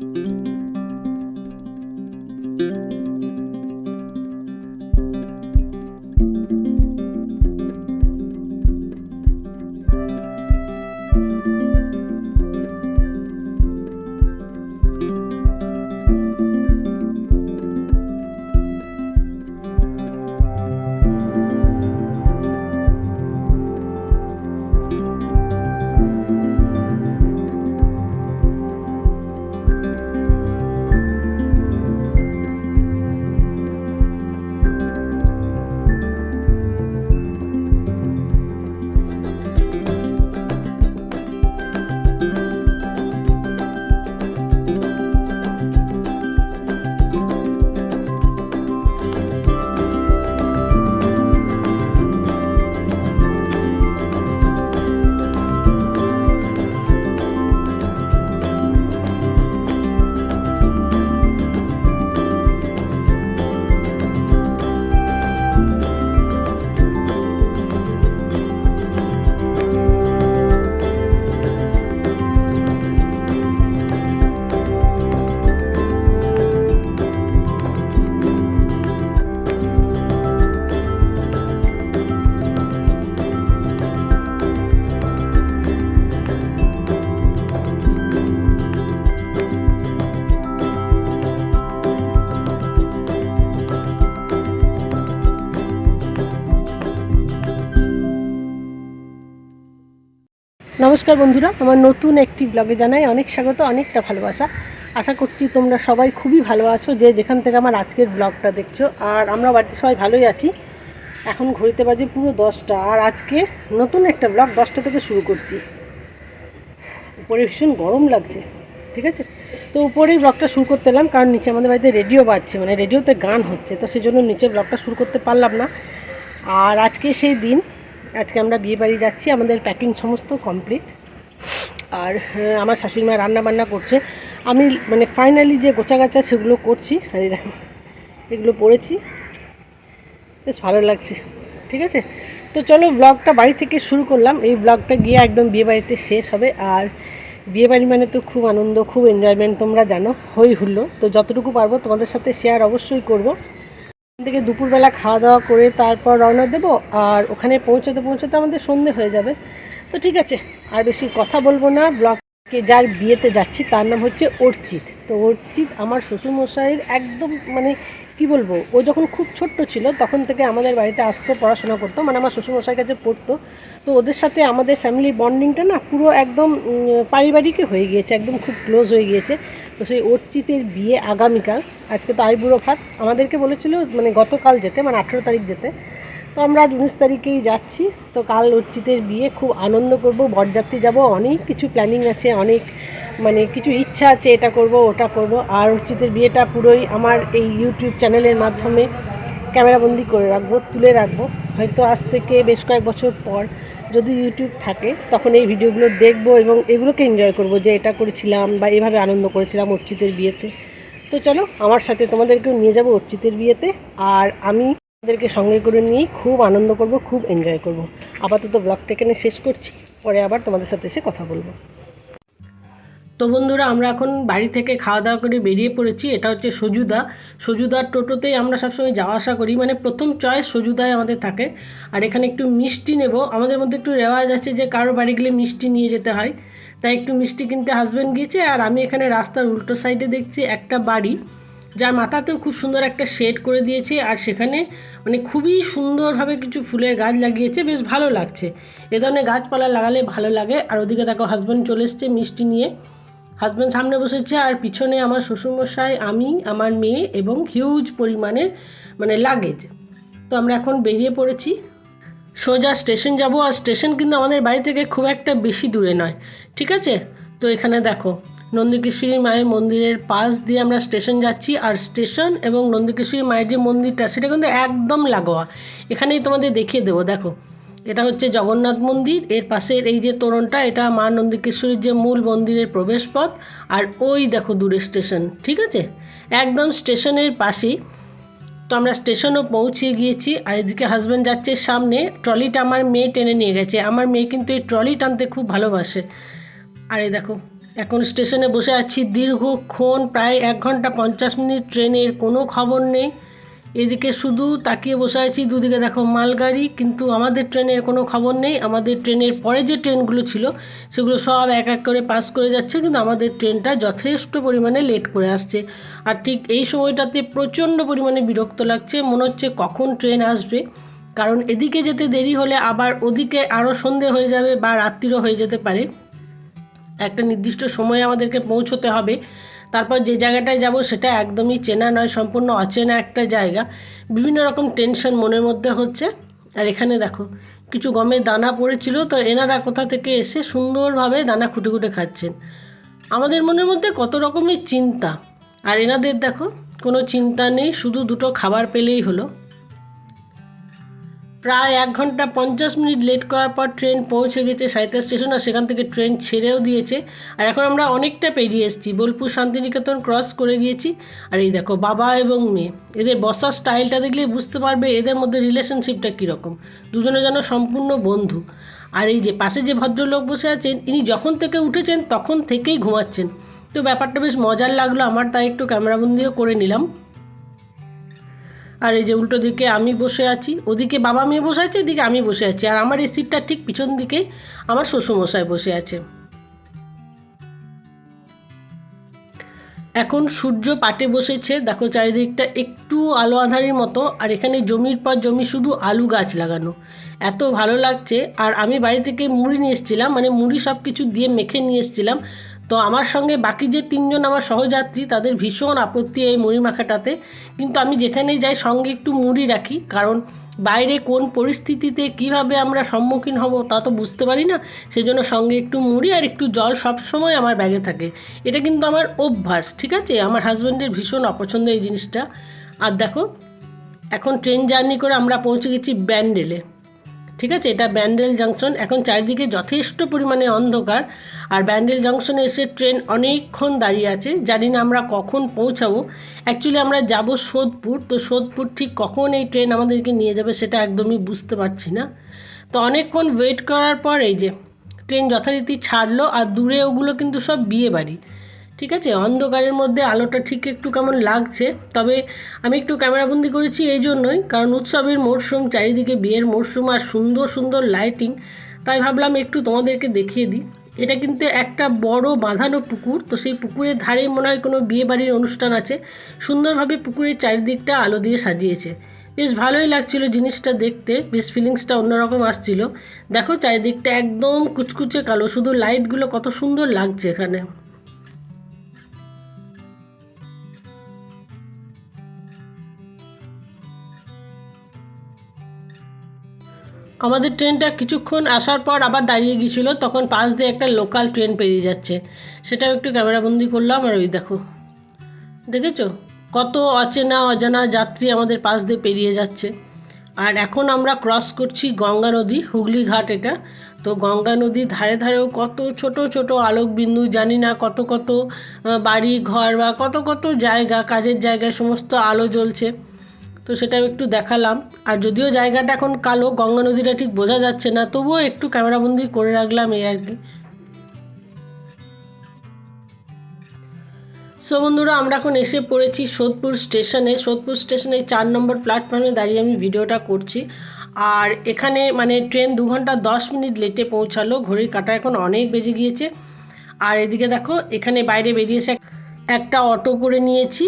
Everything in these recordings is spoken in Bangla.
Música নমস্কার বন্ধুরা, আমার নতুন একটি ব্লগে জানাই অনেক স্বাগত, অনেকটা ভালোবাসা। আশা করছি তোমরা সবাই খুবই ভালো আছো, যে যেখান থেকে আমার আজকের ব্লগটা দেখছ। আর আমরা বাড়িতে সবাই ভালোই আছি। এখন ঘড়িতে বাজে পুরো দশটা, আর আজকে নতুন একটা ব্লগ দশটা থেকে শুরু করছি। উপরে ভীষণ গরম লাগছে, ঠিক আছে? তো উপরেই ব্লগটা শুরু করতে এলাম, কারণ নিচে আমাদের বাড়িতে রেডিও বাজছে মানে রেডিওতে গান হচ্ছে, তো সেজন্য নিচে ব্লগটা শুরু করতে পারলাম না। আর আজকে সেই দিন আজকে আমরা বিয়ে বাড়ি যাচ্ছি, আমাদের প্যাকিং সমস্ত কমপ্লিট আর আমার শাশুড়ি মা রান্না বান্না করছে। আমি মানে ফাইনালি যে গোছা গাছা সেগুলো করছি আর দেখো, এগুলো পড়েছি। বেশ ভালো লাগছে, ঠিক আছে? তো চলো ব্লগটা বাড়ি থেকে শুরু করলাম। এই ব্লগটা গিয়ে একদম বিয়ে বাড়িতে শেষ হবে। আর বিয়ে বাড়ি মানে তো খুব আনন্দ, খুব এনজয়মেন্ট তোমরা জানো, হই হুল্লো তো যতটুকু পারব তোমাদের সাথে শেয়ার অবশ্যই করব। থেকে দুপুরবেলা খাওয়া দাওয়া করে তারপর রওনা দেবো আর ওখানে পৌঁছতে পৌঁছতে আমাদের সন্ধে হয়ে যাবে। তো ঠিক আছে, আর বেশি কথা বলব না। ব্লগকে যার বিয়েতে যাচ্ছি তার নাম হচ্ছে অর্চিত। তো অর্চিত আমার শ্বশুরমশাইয়ের একদম মানে কি বলব, ও যখন খুব ছোট্ট ছিল, তখন থেকে আমাদের বাড়িতে আসতো, পড়াশোনা করতো মানে আমার শ্বশুরমশাই কাছে পড়তো। তো ওদের সাথে আমাদের ফ্যামিলির বন্ডিংটা না পুরো একদম পারিবারিকই হয়ে গিয়েছে, একদম খুব ক্লোজ হয়ে গিয়েছে। তো সেই অর্চিতের বিয়ে আগামীকাল, আজকে তো আইবুড়ো ভাত। আমাদেরকে বলেছিল মানে গতকাল যেতে মানে আঠেরো তারিখ যেতে। তো আমরা আজ উনিশ তারিখেই যাচ্ছি। তো কাল অর্চিতের বিয়ে, খুব আনন্দ করব, বরযাত্রী যাব, অনেক কিছু প্ল্যানিং আছে, অনেক মানে কিছু ইচ্ছা আছে এটা করব, ওটা করব। আর অর্চিতের বিয়েটা পুরোই আমার এই ইউটিউব চ্যানেলের মাধ্যমে ক্যামেরাবন্দি করে রাখব, তুলে রাখব। হয়তো আজ থেকে বেশ কয়েক বছর পর যদি ইউটিউব থাকে, তখন এই ভিডিওগুলো দেখব এবং এগুলোকে এনজয় করব যে এটা করেছিলাম বা এভাবে আনন্দ করেছিলাম অর্চিতের বিয়েতে। তো চলো, আমার সাথে তোমাদেরকেও নিয়ে যাব অর্চিতের বিয়েতে। আর আমি তোমাদেরকে সঙ্গে করে নিয়ে খুব আনন্দ করব, খুব এনজয় করব। আপাতত ব্লগটা এখানে শেষ করছি, পরে আবার তোমাদের সাথে এসে কথা বলব। তো বন্ধুরা, আমরা এখন বাড়ি থেকে খাওয়া দাওয়া করে বেরিয়ে পড়েছি। এটা হচ্ছে সজুদা। সজুদার টোটোতেই আমরা সবসময় যাওয়া আসা করি। মানে প্রথম চয়েস সজুদায় আমাদের থাকে। আর এখানে একটু মিষ্টি নেব। আমাদের মধ্যে একটু রেওয়াজ আছে যে কারও বাড়ি গেলে মিষ্টি নিয়ে যেতে হয়। তাই একটু মিষ্টি কিনতে হাজব্যান্ড গিয়েছে আর আমি এখানে রাস্তার উল্টো সাইডে দেখছি একটা বাড়ি, যার মাথাতেও খুব সুন্দর একটা শেড করে দিয়েছে। আর সেখানে মানে খুবই সুন্দরভাবে কিছু ফুলের গাছ লাগিয়েছে। বেশ ভালো লাগছে। এ ধরনের গাছপালা লাগালে ভালো লাগে। আর ওদিকে দেখো হাজব্যান্ড চলে এসছে মিষ্টি নিয়ে। হাজব্যান্ড সামনে বসেছে আর পিছনে আমার শ্বশুরমশাই, আমি, আমার মেয়ে এবং হিউজ পরিমাণের মানে লাগেজ তো আমরা এখন বেরিয়ে পড়েছি। সোজা স্টেশন যাব আর স্টেশন কিন্তু আমাদের বাড়ি থেকে খুব একটা বেশি দূরে নয়, ঠিক আছে? তো এখানে দেখো, নন্দিকেশ্বরী মায়ের মন্দিরের পাশ দিয়ে আমরা স্টেশন যাচ্ছি আর স্টেশন এবং নন্দিকেশ্বরী মায়ের যে মন্দিরটা, সেটা কিন্তু একদম লাগোয়া। এখানেই তোমাদের দেখিয়ে দেবো, দেখো। এটা হচ্ছে জগন্নাথ মন্দির। এর পাশের এই যে তোরণটা, এটা মা নন্দিকেশ্বরীর যে মূল মন্দিরের প্রবেশপথ। আর ওই দেখো দূরে স্টেশন, ঠিক আছে? একদম স্টেশনের পাশেই। তো আমরা স্টেশনও পৌঁছে গিয়েছি, আর এদিকে হাজব্যান্ড যাচ্ছে সামনে। ট্রলিটা আমার মেয়ে টেনে নিয়ে গেছে। আমার মেয়ে কিন্তু এই ট্রলি টানতে খুব ভালোবাসে। আর এই দেখো, এখন স্টেশনে বসে আছি। দীর্ঘক্ষণ, প্রায় এক ঘণ্টা পঞ্চাশ মিনিট ট্রেনের কোনো খবর নেই। এদিকে শুধু তাকিয়ে বসে আছি, দুদিকে দেখো মালগাড়ি, কিন্তু আমাদের ট্রেনের কোনো খবর নেই। আমাদের ট্রেনের পরে যে ট্রেনগুলো ছিল, সেগুলো সব এক এক করে পাস করে যাচ্ছে, কিন্তু আমাদের ট্রেনটা যথেষ্ট পরিমাণে লেট করে আসছে। আর ঠিক এই সময়টাতে প্রচণ্ড পরিমাণে বিরক্ত লাগছে, মনে হচ্ছে কখন ট্রেন আসবে। কারণ এদিকে যেতে দেরি হলে আবার ওদিকে আরও সন্ধে হয়ে যাবে বা রাত্রিরও হয়ে যেতে পারে। একটা নির্দিষ্ট সময়ে আমাদেরকে পৌঁছতে হবে। তারপর যে জায়গাটায় যাব সেটা একদমই চেনা নয়, সম্পূর্ণ অচেনা একটা জায়গা। বিভিন্ন রকম টেনশন মনের মধ্যে হচ্ছে। আর এখানে দেখো, কিছু গমের দানা পড়েছিল, তো এনারা কোথা থেকে এসে সুন্দরভাবে দানা খুঁটে খুঁটে খাচ্ছেন। আমাদের মনের মধ্যে কত রকমের চিন্তা। আর এনাদের দেখো, কোনো চিন্তা নেই, শুধু দুটো খাবার পেলেই হলো। প্রায় এক ঘণ্টা পঞ্চাশ মিনিট লেট করার পর ট্রেন পৌঁছে গেছে সাঁইথা স্টেশন আর সেখান থেকে ট্রেন ছেড়েও দিয়েছে। আর এখন আমরা অনেকটা পেরিয়ে এসেছি। বোলপুর শান্তিনিকেতন ক্রস করে গিয়েছি। আর এই দেখো, বাবা এবং মেয়ে। এদের বসার স্টাইলটা দেখলেই বুঝতে পারবে এদের মধ্যে রিলেশনশিপটা কীরকম। দুজনে যেন সম্পূর্ণ বন্ধু। আর এই যে পাশে যে ভদ্রলোক বসে আছেন, ইনি যখন থেকে উঠেছেন তখন থেকেই ঘুমাচ্ছেন। তো ব্যাপারটা বেশ মজার লাগল আমার, তাই একটু ক্যামেরাবন্দিও করে নিলাম। আর এই যে উল্টো দিকে আমি বসে আছি, ওদিকে বাবা মেয়ে বসে আছে, এদিকে আমি বসে আছি। আর আমার এই সিটটা ঠিক পিছন দিকে আমার শ্বশুরমশাই বসে আছে। এখন সূর্য পাটে বসেছে, দেখো চারিদিকটা একটু আলো আধারির মতো, আর এখানে জমির পর জমি শুধু আলু গাছ লাগানো। এত ভালো লাগছে। আর আমি বাড়ি থেকে মুড়ি নিয়ে এসেছিলাম মানে মুড়ি সব কিছু দিয়ে মেখে নিয়ে এসেছিলাম। তো আমার সঙ্গে বাকি যে তিনজন আমার সহযাত্রী, তাদের ভীষণ আপত্তি এই মুড়ি মাখাটাতে কিন্তু আমি যেখানেই যাই, সঙ্গে একটু মুড়ি রাখি। কারণ বাইরে কোন পরিস্থিতিতে কীভাবে আমরা সম্মুখীন হব তা তো বুঝতে পারি না। সেজন্য সঙ্গে একটু মুড়ি আর একটু জল সব সময় আমার ব্যাগে থাকে। এটা কিন্তু আমার অভ্যাস, ঠিক আছে? আমার হাজব্যান্ডের ভীষণ অপছন্দ এই জিনিসটা। আর দেখো, এখন ট্রেন জার্নি করে আমরা পৌঁছে গেছি ব্যান্ডেলে। ঠিক আছে? এটা ব্যান্ডেল জাংশন। এখন চারিদিকে যথেষ্ট পরিমাণে অন্ধকার। আর ব্যান্ডেল জাংশনে এসে ট্রেন অনেকক্ষণ দাঁড়িয়ে আছে। জানি না আমরা কখন পৌঁছাবো। অ্যাকচুয়ালি আমরা যাব সোদপুর। তো সোদপুর ঠিক কখন এই ট্রেন আমাদেরকে নিয়ে যাবে সেটা একদমই বুঝতে পারছি না। তো অনেকক্ষণ ওয়েট করার পর এই যে, ট্রেন যথারীতি ছাড়লো। আর দূরে ওগুলো কিন্তু সব বিয়ে বাড়ি। ঠিক আছে? অন্ধকারের মধ্যে আলোটা ঠিক একটু কেমন লাগছে। তবে আমি একটু ক্যামেরাবন্দি করেছি এই জন্যই, কারণ উৎসবের মরশুম, চারিদিকে বিয়ের মরশুম আর সুন্দর সুন্দর লাইটিং তাই ভাবলাম একটু তোমাদেরকে দেখিয়ে দিই। এটা কিন্তু একটা বড় বাঁধানো পুকুর, তো সেই পুকুরের ধারে মনে হয় কোনো বিয়ে বাড়ির অনুষ্ঠান আছে। সুন্দরভাবে পুকুরের চারিদিকটা আলো দিয়ে সাজিয়েছে। বেশ ভালোই লাগছিল জিনিসটা দেখতে, বেশ ফিলিংসটা অন্যরকম আসছিল। দেখো, চারিদিকটা একদম কুচকুচে কালো, শুধু লাইটগুলো কত সুন্দর লাগছে এখানে। আমাদের ট্রেনটা কিছুক্ষণ আসার পর আবার দাঁড়িয়ে গিয়েছিল, তখন পাশ দিয়ে একটা লোকাল ট্রেন পেরিয়ে যাচ্ছে। সেটাও একটু ক্যামেরাবন্দি করলাম, আর ওই দেখো। দেখেছ? কত অচেনা অজানা যাত্রী আমাদের পাশ দিয়ে পেরিয়ে যাচ্ছে। আর এখন আমরা ক্রস করছি গঙ্গা নদী, হুগলি ঘাট এটা। তো গঙ্গা নদীর ধারে ধারেও কত ছোট ছোট আলোক বিন্দু জানি না কত কত বাড়ি, ঘর বা কত কত জায়গা, কাজের জায়গায় সমস্ত আলো জ্বলছে। তো সেটাও একটু দেখালাম। আর যদিও জায়গাটা এখন কালো, গঙ্গা নদীটা ঠিক বোঝা যাচ্ছে না, তবুও একটু ক্যামেরাবন্দি করে রাখলাম এই আর কি। সো বন্ধুরা, আমরা এখন এসে পড়েছি সোদপুর স্টেশনে। সোদপুর স্টেশনে চার নম্বর প্ল্যাটফর্মে দাঁড়িয়ে আমি ভিডিওটা করছি। আর এখানে মানে ট্রেন দু ঘণ্টা দশ মিনিট লেটে পৌঁছালো। ঘড়ির কাটা এখন অনেক বেজে গিয়েছে। আর এদিকে দেখো, এখানে বাইরে বেরিয়েছে একটা অটো করে নিয়েছি।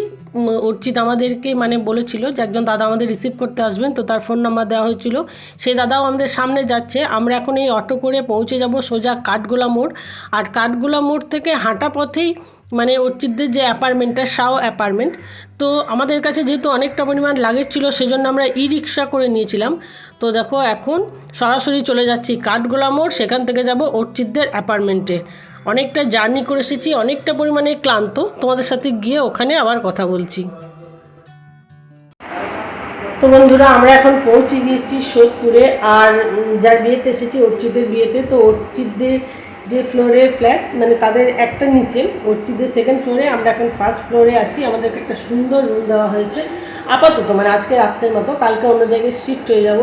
অর্চিত আমাদেরকে মানে বলেছিল যে একজন দাদা আমাদের রিসিভ করতে আসবেন, তো তার ফোন নাম্বার দেওয়া হয়েছিল। সে দাদাও আমাদের সামনে যাচ্ছে। আমরা এখন এই অটো করে পৌঁছে যাব সোজা কাঠগোলা মোড়। আর কাঠগোলা মোড় থেকে হাঁটা পথেই মানে অর্চিতদের যে অ্যাপার্টমেন্টটা শাও অ্যাপার্টমেন্ট তো আমাদের কাছে যেহেতু অনেকটা পরিমাণ লাগেজ ছিল, সেজন্য আমরা ই রিক্সা করে নিয়েছিলাম। তো দেখো এখন সরাসরি চলে যাচ্ছি কাঠগোলা মোড়, সেখান থেকে যাব অর্চিতদের অ্যাপার্টমেন্টে অনেকটা জার্নি করে এসেছি, অনেকটা পরিমাণে ক্লান্ত। তোমাদের সাথে গিয়ে ওখানে আবার কথা বলছি। তো বন্ধুরা, আমরা এখন পৌঁছে গিয়েছি সোদপুরে, আর যার বিয়েতে এসেছি অর্চিতের বিয়েতে। তো অর্চিতদের যে ফ্লোরে ফ্ল্যাট মানে তাদের একটা নিচে অর্চিতদের সেকেন্ড ফ্লোরে আমরা এখন ফার্স্ট ফ্লোরে আছি। আমাদেরকে একটা সুন্দর রুম দেওয়া হয়েছে। আপাতত মানে আজকে রাত্রের মতো, কালকে অন্য জায়গায় শিফট হয়ে যাব।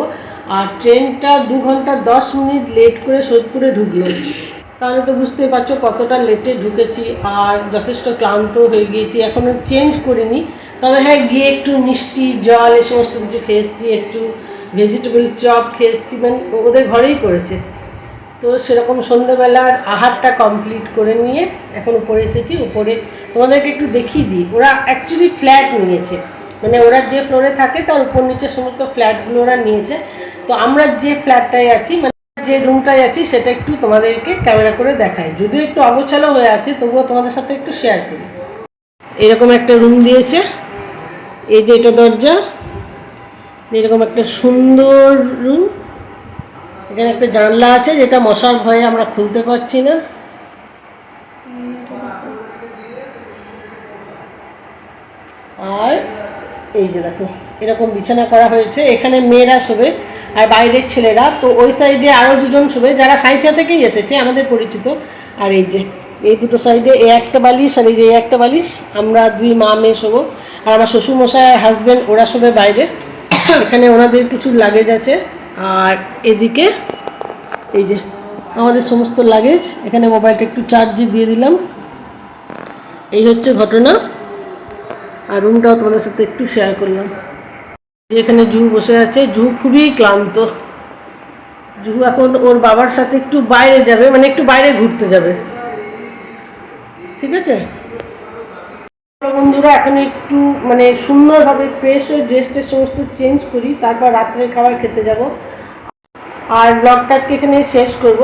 আর ট্রেনটা দু ঘণ্টা দশ মিনিট লেট করে সোদপুরে ঢুকলো। তাহলে তো বুঝতেই পারছ কতটা লেটে ঢুকেছি। আর যথেষ্ট ক্লান্ত হয়ে গিয়েছি। এখনও চেঞ্জ করিনি। তবে হ্যাঁ গিয়ে একটু মিষ্টি জল এ সমস্ত কিছু খেয়ে এসেছি। একটু ভেজিটেবল চপ খেয়ে এসেছি। মানে ওদের ঘরেই করেছে। তো সেরকম সন্ধ্যেবেলার আহারটা কমপ্লিট করে নিয়ে এখন উপরে এসেছি। উপরে তোমাদেরকে একটু দেখিয়ে দিই। ওরা অ্যাকচুয়ালি ফ্ল্যাট নিয়েছে। মানে ওরা যে ফ্লোরে থাকে, তার উপর নিচে সমস্ত ফ্ল্যাটগুলো ওরা নিয়েছে। তো আমরা যে ফ্ল্যাটটায় আছি মানে যে রুমটায় আছি, সেটা একটু তোমাদেরকে ক্যামেরা করে দেখাই। যদিও একটু অগোছালো হয়ে আছে, তবুও তোমাদের সাথে একটু শেয়ার করি। এরকম একটা রুম দিয়েছে। এই যে এটা দরজা। এরকম একটা সুন্দর রুম এখানে একটা জানলা আছে যেটা মশার ভয়ে আমরা খুলতে পারছি না। আর এই যে দেখো, এরকম বিছানা করা হয়েছে। এখানে মেয়েরা শোবে আর বাইরের ছেলেরা। তো ওই সাইডে আরও দুজন শোবে, যারা সাইথিয়া থেকেই এসেছে, আমাদের পরিচিত। আর এই যে, এই দুটো সাইডে এ একটা বালিশ আর এই যে একটা বালিশ, আমরা দুই মা মেয়ে শোবো। আর আমার শ্বশুরমশাই হাজব্যান্ড ওরা শোবে বাইরে। এখানে ওনাদের কিছু লাগেজ আছে। আর এদিকে এই যে আমাদের সমস্ত লাগেজ এখানে মোবাইলটা একটু চার্জে দিয়ে দিলাম। এই হচ্ছে ঘটনা। আর রুমটাও তোমাদের সাথে একটু শেয়ার করলাম। এখানে জু বসে আছে। জু খুবই ক্লান্ত। জু এখন ওর বাবার সাথে একটু বাইরে যাবে মানে একটু বাইরে ঘুরতে যাবে। ঠিক আছে? বন্ধুরা এখন একটু মানে সুন্দরভাবে ফ্রেশ হয়ে ড্রেস ট্রেস সমস্ত চেঞ্জ করি, তারপর রাত্রের খাবার খেতে যাব। আর ব্লগটা আজকে এখানে শেষ করব।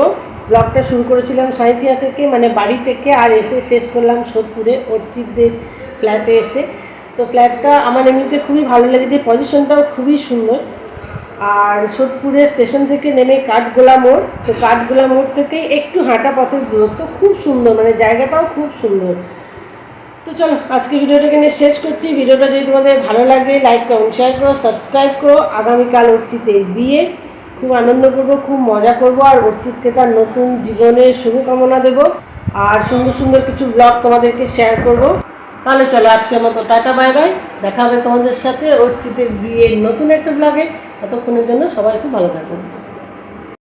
ব্লগটা শুরু করেছিলাম সাঁইথিয়া থেকে মানে বাড়ি থেকে, আর এসে শেষ করলাম সোদপুরে অর্চিতদের ফ্ল্যাটে এসে। তো ফ্ল্যাটটা আমার এমনিতে খুবই ভালো লেগেছে পজিশনটাও খুবই সুন্দর। আর সোদপুরে স্টেশন থেকে নেমে কাঠগোলা মোড়, তো কাঠগোলা মোড় থেকে একটু হাঁটা পথের দূরত্ব খুব সুন্দর মানে জায়গাটাও খুব সুন্দর। তো চলো, আজকে ভিডিওটাকে নিয়ে শেষ করছি। ভিডিওটা যদি তোমাদের ভালো লাগে লাইক কমেন্ট শেয়ার করো সাবস্ক্রাইব করো। আগামীকাল অর্চিতের বিয়ে। খুব আনন্দ করব, খুব মজা করব, আর অর্চিতকে তার নতুন জীবনের শুভকামনা দেবো। আর সুন্দর সুন্দর কিছু ব্লগ তোমাদেরকে শেয়ার করব। তাহলে চলো আজকের মতো টাটা বাই বাই দেখা হবে তোমাদের সাথে অর্চিতের বিয়ের নতুন একটা ব্লগে ততক্ষণের জন্য সবাই খুব ভালো থাকবে